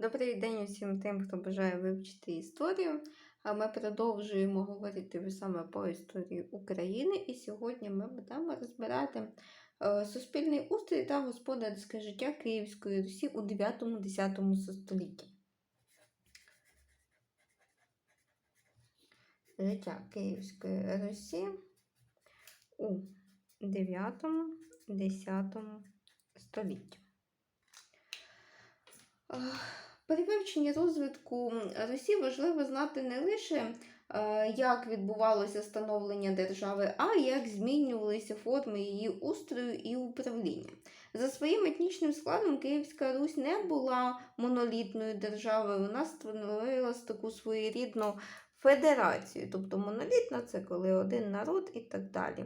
Добрий день усім тим, хто бажає вивчити історію. Ми продовжуємо говорити саме по історії України. І сьогодні ми будемо розбирати е, суспільний устрій та господарське життя Київської Русі у 9-10 столітті. Життя Київської Русі у 9-10 столітті. При розвитку Русі важливо знати не лише, е, як відбувалося становлення держави, а як змінювалися форми її устрою і управління. За своїм етнічним складом Київська Русь не була монолітною державою, вона становила таку своєрідну федерацію. Тобто монолітна це коли один народ і так далі.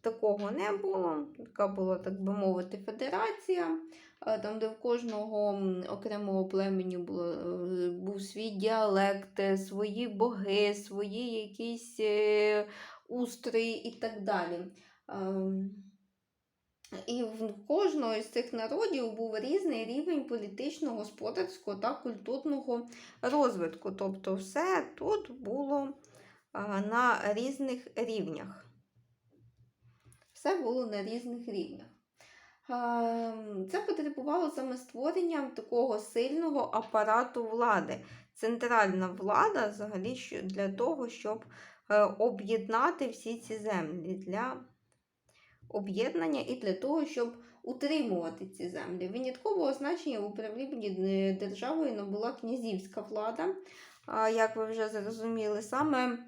Такого не було. Така була, так би мовити, федерація, там, де в кожного окремого племені було, е, був свій діалект, е, свої боги, свої якісь е, устрої і так далі. Ем, І в кожного із цих народів був різний рівень політичного, господарського та культурного розвитку. Тобто, все тут було на різних рівнях. Все було на різних рівнях. Ем, Це потребувало саме створення такого сильного апарату влади. Центральна влада взагалі для того, щоб е, об'єднати всі ці землі для об'єднання і для того, щоб утримувати ці землі. Виняткового значення в управлінні е, державою набула князівська влада. Як ви вже зрозуміли, саме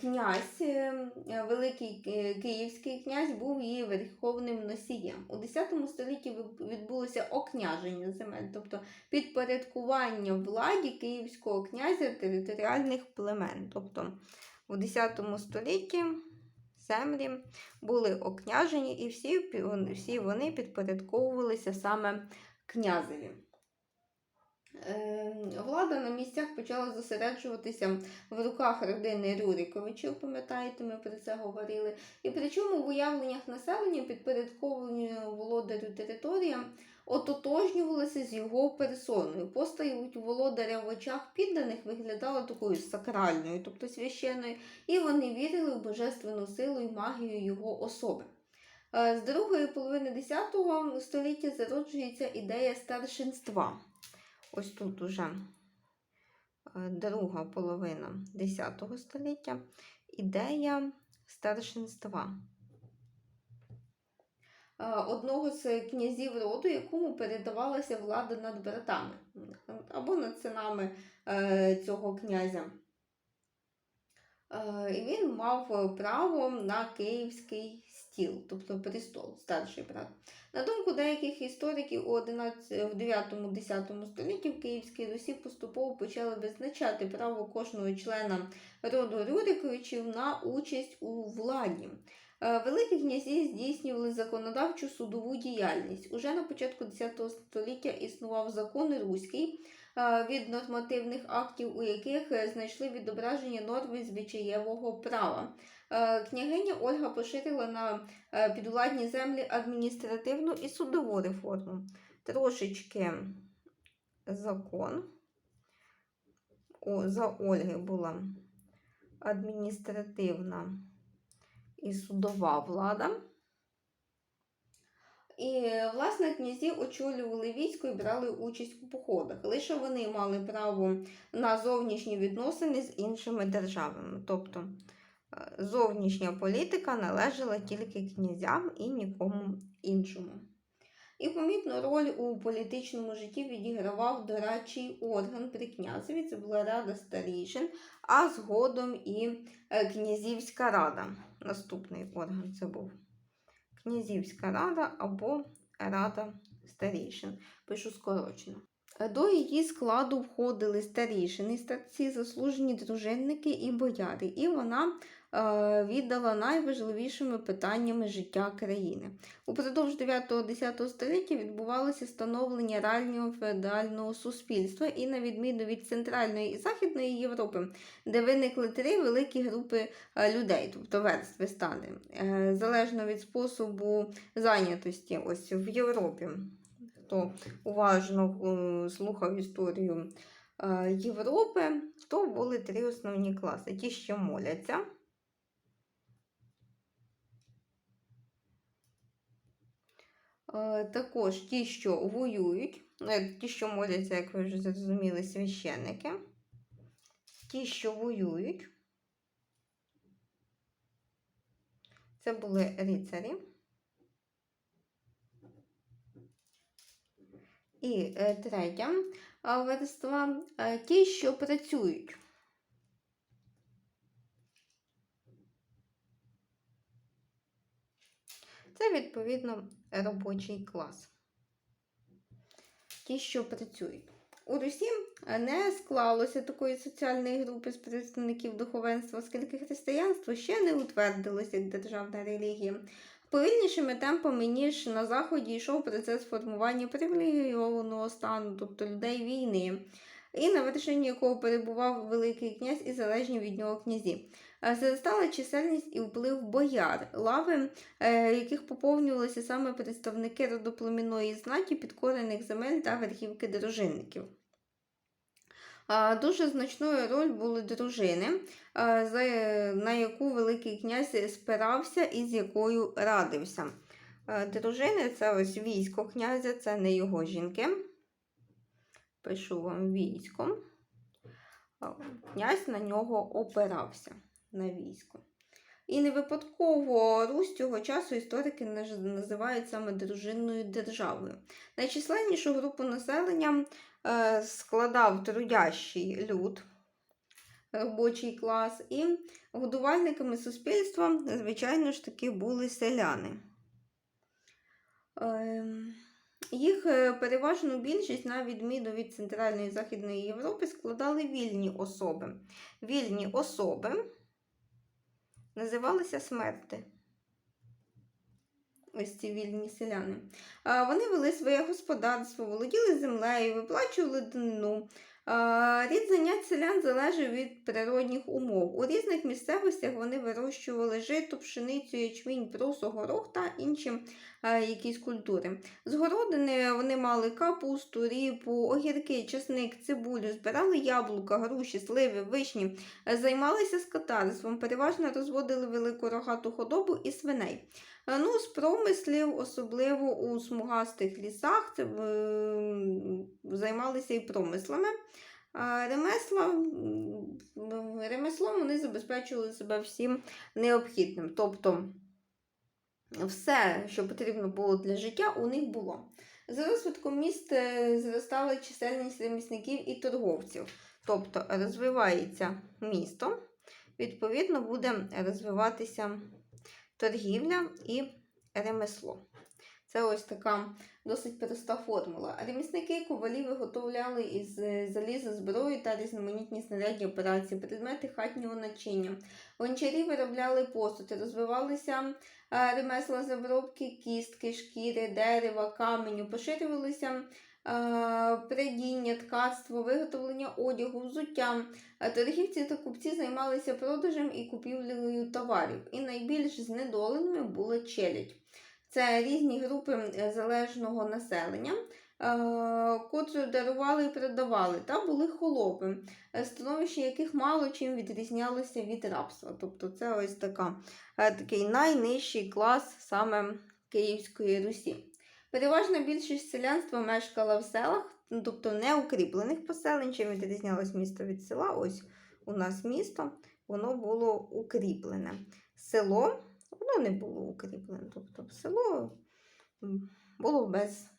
князь, е, е, великий е, київський князь, був її верховним носієм. У X столітті відбулося окняження земель, тобто підпорядкування владі київського князя територіальних племен. Тобто у X столітті землі були окняжені, і всі, всі вони підпорядковувалися саме князеві. Е, Влада на місцях почала зосереджуватися в руках родини Рюриковичів, пам'ятаєте, ми про це говорили. І причому в уявленнях населення підпорядковані володарю територія ототожнювалися з його персоною. Постать володаря в очах підданих виглядала такою сакральною, тобто священною, і вони вірили в божественну силу і магію його особи. Е, З другої половини X століття зароджується ідея старшинства. Ось тут уже е, друга половина X століття. Ідея старшинства. Е, Одного з князів роду, якому передавалася влада над братами або над синами е, цього князя. І він мав право на київський стіл, тобто престол, старший брат. На думку деяких істориків, у 11, в 9-10 столітті в Київській Русі поступово почали визначати право кожного члена роду Рюриковичів на участь у владі. Е, Великі князі здійснювали законодавчу судову діяльність. Уже на початку X століття існував закон Руський е, від нормативних актів, у яких е, знайшли відображення норми звичаєвого права. Е, Княгиня Ольга поширила на е, підвладні землі адміністративну і судову реформу. Трошечки закон за Ольги була адміністративна і судова влада. І, власне, князі очолювали військо і брали участь у походах. Лише вони мали право на зовнішні відносини з іншими державами. Тобто зовнішня політика належала тільки князям і нікому іншому. І помітну роль у політичному житті відігравав дорадчий орган при князеві, це була рада старішин, а згодом і е, князівська рада. Наступний орган це був князівська рада або рада старішин. Пишу скорочено. До її складу входили старішини, старці, заслужені дружинники і бояри, і вона віддала найважливішими питаннями життя країни. Упродовж 9-10 століття відбувалося становлення раннього феодального суспільства, і на відміну від Центральної і Західної Європи, де виникли три великі групи е, людей, тобто верстви стани, е, залежно від способу зайнятості ось в Європі. хто уважно е, слухав історію е, Європи, то були три основні класи: ті, що моляться. Також ті, що воюють, е, ті, що моляться, як ви вже зрозуміли, священники, ті, що воюють, це були рицарі. І е, третя е, верства е, ті, що працюють. Це, відповідно, робочий клас. Ті, що працюють. У Русі е, не склалося такої соціальної групи з представників духовенства, оскільки християнство ще не утвердилося як державна релігія. Повільнішими темпами, ніж на Заході, йшов процес формування привілейованого стану, тобто людей війни, і на вершині якого перебував Великий князь і залежні від нього князі. Е, Зростала чисельність і вплив бояр, лави, е, яких поповнювалися саме представники родоплемінної знаті, підкорених земель та верхівки дружинників. Дуже значною роль були дружини, на яку Великий князь спирався і з якою радився. Дружини це ось військо князя, це не його жінки. Пишу вам військо. А, Князь на нього опирався на військо. І не випадково Русь цього часу історики називають саме дружинною державою. Найчисленнішу групу населення е, складав трудящий люд, робочий клас, і годувальниками суспільства, звичайно ж таки, були селяни. Їх е, переважну більшість, на відміну від Центральної і Західної Європи, складали вільні особи. Вільні особи називалися смерти. Ось ці вільні селяни. Вони вели своє господарство, володіли землею, виплачували данину. А, Рід занять селян залежав від природних умов. У різних місцевостях вони вирощували жито, пшеницю, ячмінь, просо, горох та інші а, якісь культури. З вони мали капусту, ріпу, огірки, чесник, цибулю, збирали яблука, груші, сливи, вишні, займалися скотарством, переважно розводили велику рогату худобу і свиней. Ну, з промислів, особливо у смугастих лісах, це, займалися і промислами. Ремесла, ремеслом вони забезпечували себе всім необхідним. Тобто все, що потрібно було для життя, у них було. За розвитком міст е, зростала чисельність ремісників і торговців. Тобто розвивається місто, відповідно, буде розвиватися торгівля і ремесло. Це ось така досить проста формула. Ремісники ковалі виготовляли із е, заліза зброю та різноманітні снарядні операції, предмети хатнього начиння. Гончарі виробляли посуд, розвивалися е, ремесла з обробки кістки, шкіри, дерева, каменю, поширювалися е, прядіння, ткацтво, виготовлення одягу, взуття. Торгівці та купці займалися продажем і купівлею товарів, і найбільш знедоленими була челядь. Це різні групи е, залежного населення, е, котрі дарували і продавали, та були холопи, е, становище яких мало чим відрізнялося від рабства. Тобто це ось така, такий найнижчий клас саме Київської Русі. Переважна більшість селянства мешкала в селах, тобто не укріплених поселень, чим відрізнялось місто від села. Ось у нас місто, воно було укріплене. Село воно не було укріплене. Тобто село було без,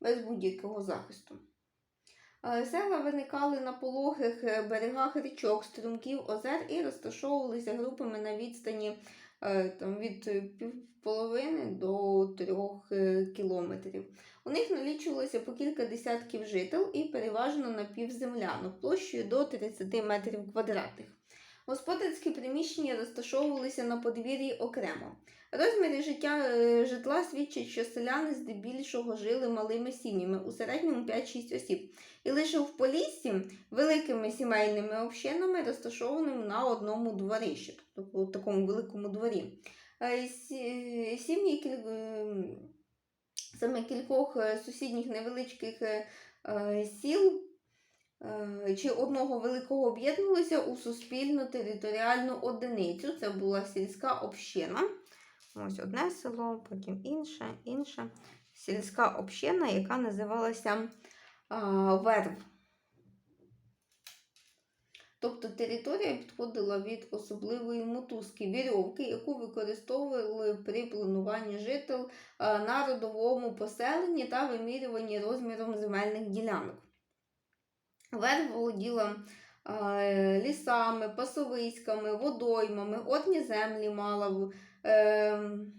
без будь-якого захисту. Е, Села виникали на пологих е, берегах річок, струмків, озер і розташовувалися групами на відстані е, там, від півполовини до трьох кілометрів. У них налічувалося по кілька десятків жител і переважно напівземлянок площею до 30 метрів квадратних. Господарські приміщення розташовувалися на подвір'ї окремо. Розміри життя е, житла свідчать, що селяни здебільшого жили малими сім'ями, у середньому 5-6 осіб, і лише в Поліссі великими сімейними общинами, розташованими на одному дворищі, тобто у такому великому дворі. Е, Сім'ї е, саме кількох сусідніх невеличких сіл чи одного великого об'єднувалися у суспільну територіальну одиницю. Це була сільська община. Ось одне село, потім інше, інше. Сільська община, яка називалася а, Верв. Тобто територія підходила від особливої мотузки вірьовки, яку використовували при плануванні жител на родовому поселенні та вимірюванні розміром земельних ділянок. Верв володіла а, лісами, пасовиськами, водоймами, одні землі мала. Ем,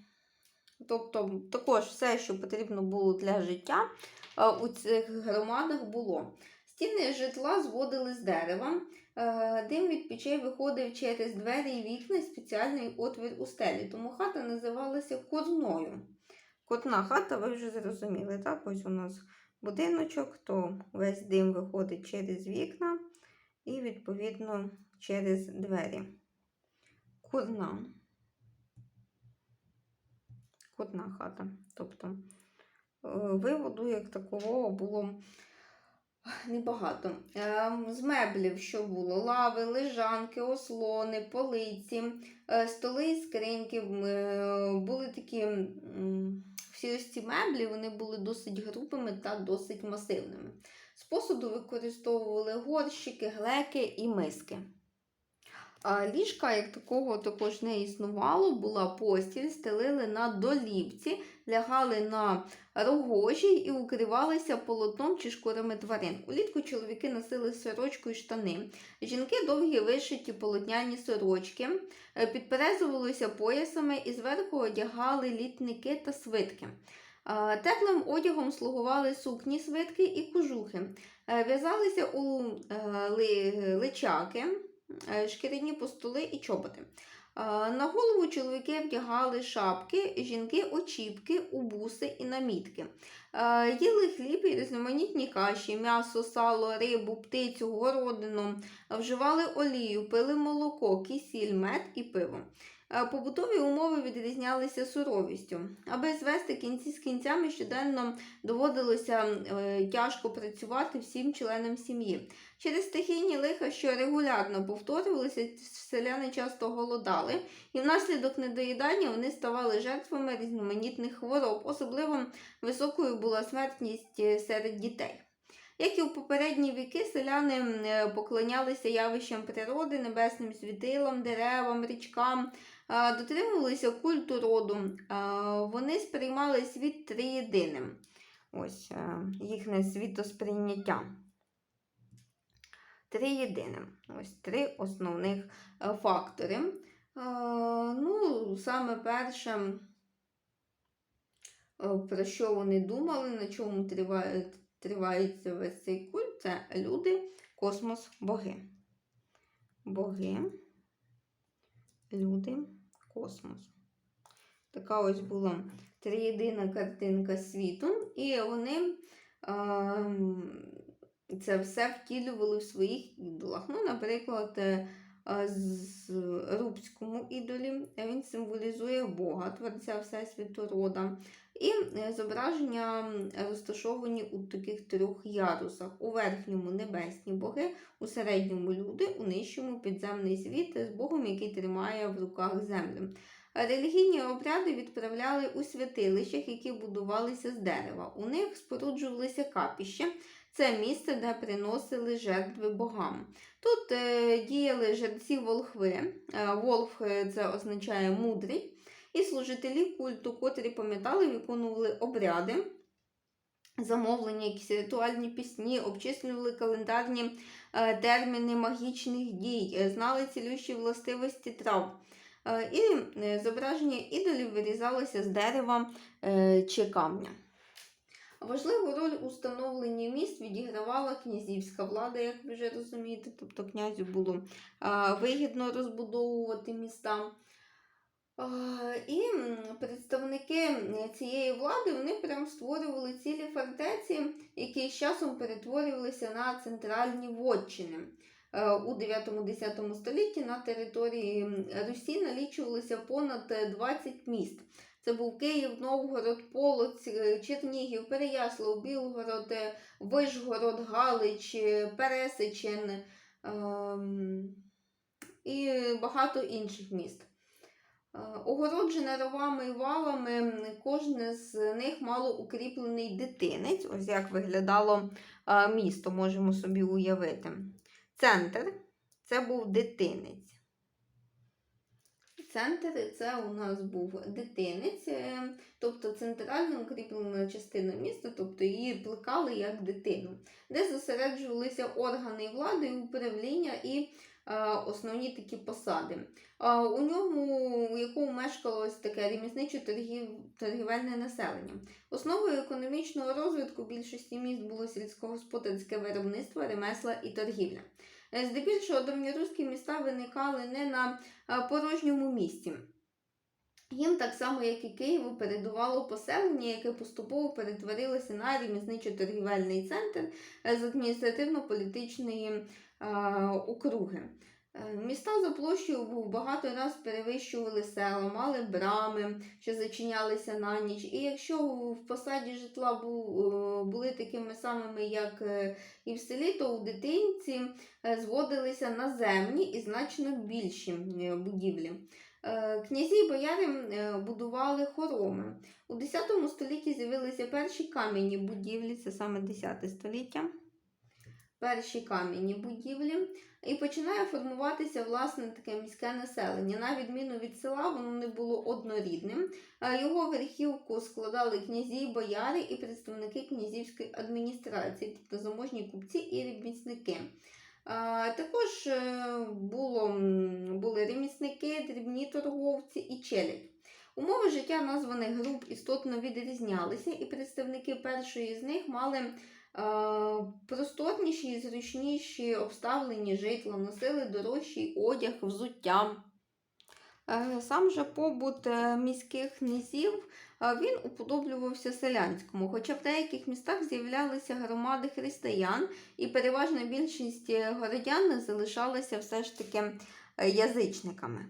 Тобто також все, що потрібно було для життя, е, у цих громадах було. Стіни житла зводили з дерева, е, дим від печей виходив через двері і вікна спеціальний отвір у стелі, тому хата називалася курною. Кутна хата, ви вже зрозуміли, так? Ось у нас будиночок, то весь дим виходить через вікна і, відповідно, через двері. Курна. Кутна хата. Тобто е, виводу як такового було небагато. Ем, З меблів, що було? Лави, лежанки, ослони, полиці, е, столи і скриньки. е, Були такі всі ось ці меблі вони були досить грубими та досить масивними. З посуду використовували горщики, глеки і миски. Ліжка, як такого, також не існувало, була постіль, стелили на долівці, лягали на рогожі і укривалися полотном чи шкурами тварин. Улітку чоловіки носили сорочку і штани. Жінки довгі вишиті полотняні сорочки, е, підперезувалися поясами і зверху одягали літники та свитки. Теплим одягом слугували сукні, свитки і кожухи. Е, В'язалися у е, личаки, шкіряні постоли і чоботи. Е, На голову чоловіки вдягали шапки, жінки очіпки, убуси і намітки. Е, Їли хліб і різноманітні каші, м'ясо, сало, рибу, птицю, городину, вживали олію, пили молоко, кисіль, мед і пиво. Е, Побутові умови відрізнялися суровістю. Аби звести кінці з кінцями, щоденно доводилося е, тяжко працювати всім членам сім'ї. Через стихійні лиха, що регулярно повторювалися, селяни часто голодали, і внаслідок недоїдання вони ставали жертвами різноманітних хвороб. Особливо високою була смертність е, серед дітей. Як і в попередні віки, селяни поклонялися явищам природи, небесним світилам, деревам, річкам, дотримувалися культу роду. Вони сприймали світ триєдиним. Ось е, їхнє світосприйняття. Триєдиним. Ось три основних е, фактори. Е, Ну, саме перше, про що вони думали, на чому триває, тривається весь цей культ, це люди, космос, боги. Боги, люди, космос. Така ось була триєдина картинка світу, і вони ем, це все втілювали в своїх ідолах. Ну, наприклад, е, з рубському ідолі він символізує Бога, творця Всесвіту рода. І е, зображення розташовані у таких трьох ярусах: у верхньому небесні боги, у середньому люди, у нижчому підземний світ з Богом, який тримає в руках землю. Релігійні обряди відправляли у святилищах, які будувалися з дерева. У них споруджувалися капіща. Це місце, де приносили жертви богам. Тут е, діяли жерці волхви. Е, волх це означає мудрий, і служителі культу, котрі пам'ятали, виконували обряди, замовлення, якісь ритуальні пісні, обчислювали календарні е, терміни магічних дій, е, знали цілющі властивості трав. Е, І зображення ідолів вирізалося з дерева чи камня. Важливу роль у становленні міст відігравала князівська влада, як ви вже розумієте. Тобто князю було вигідно розбудовувати міста. І представники цієї влади вони прям створювали цілі фортеці, які з часом перетворювалися на центральні вотчини. Е, У 9-10 столітті на території Русі налічувалося понад е, 20 міст. Це був Київ, Новгород, Полоць, е, Чернігів, Переяслав, Білгород, е, Вишгород, Галич, е, Пересичин ем, і багато інших міст. Е, Огороджене ровами і валами, кожне з них мало укріплений дитинець. Ось як виглядало е, місто, можемо собі уявити. Центр це був дитинець. Центр це у нас був дитинець, е, тобто центральна укріплена частина міста, тобто її плекали як дитину, де зосереджувалися органи влади, управління і основні такі посади. У ньому, у якому мешкало ось таке ремісниче торгів, торгівельне населення. Основою економічного розвитку більшості міст було сільськогосподарське виробництво, ремесла і торгівля. Е, Здебільшого давньоруські міста виникали не на е, порожньому місці. Їм так само, як і Києву, передувало поселення, яке поступово перетворилося на ремісничо-торгівельний центр е, з адміністративно-політичної е, округи. Е, Міста за площею багато раз перевищували села, мали брами, що зачинялися на ніч. І якщо в посаді житла е, були такими самими, як е, і в селі, то у дитинці е, зводилися наземні і значно більші е, будівлі. Е, Князі і бояри е, будували хороми. У X столітті з'явилися перші кам'яні будівлі, це саме 10 століття. Перші кам'яні будівлі. І починає формуватися власне таке міське населення. На відміну від села, воно не було однорідним. Е, Його верхівку складали князі, бояри і представники князівської адміністрації, тобто заможні купці і ремісники. Також е, було, були ремісники, дрібні торговці і челядь. Умови життя названих груп істотно відрізнялися, і представники першої з них мали е, просторніші і зручніші обставлені житла, носили дорожчий одяг, взуття. Е, Сам же побут е, міських князів е, він уподоблювався селянському, хоча в деяких містах з'являлися громади християн, і переважна більшість е, городян залишалися все ж таки е, язичниками.